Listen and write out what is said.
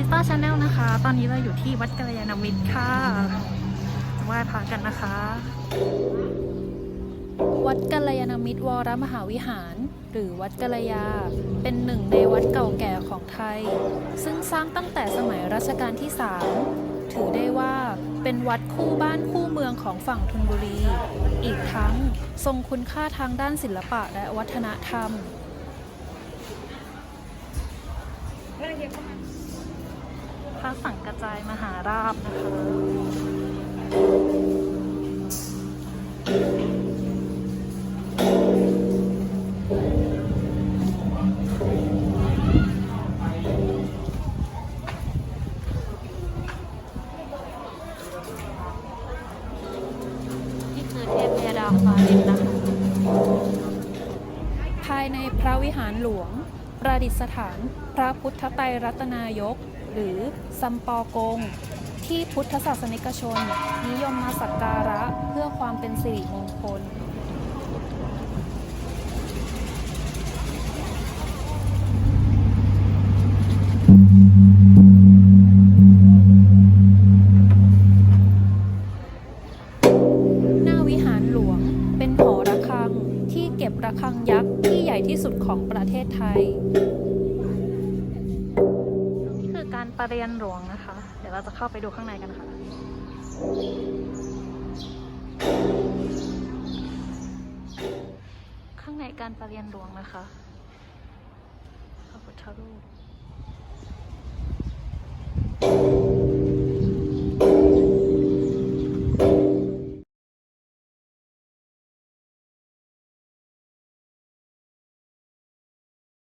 ลิต้าชาแนลนะคะ ตอนนี้เราอยู่ที่วัดกัลยาณมิตรค่ะจะไหว้พระกันนะคะ วัดกัลยาณมิตรวรมหาวิหาร หรือวัดกัลยา เป็นหนึ่งในวัดเก่าแก่ของไทย ซึ่งสร้างตั้งแต่สมัยรัชกาลที่ 3 ถือได้ว่าเป็นวัดคู่บ้านคู่เมืองของฝั่งธนบุรี อีกทั้งทรงคุณค่าทางด้านศิลปะและวัฒนธรรม พระสังกระจายมหาราบนะคะนี่คือเทพยดาฟาดินนะคะภายในพระวิหารหลวง ประดิษฐานพระพุทธไตรรัตนายก หรือซัมปอกง ที่พุทธศาสนิกชน นิยมมาสักการะเพื่อความเป็นสิริมงคลหน้าวิหารหลวงเป็นหอระฆังที่เก็บระฆังยักษ์ ที่สุดของประเทศไทย นี่คือการประเรียนหลวงนะคะ เดี๋ยวเราจะเข้าไปดูข้างในกันค่ะ ข้างในการประเรียนหลวงนะคะพระพุทธรูป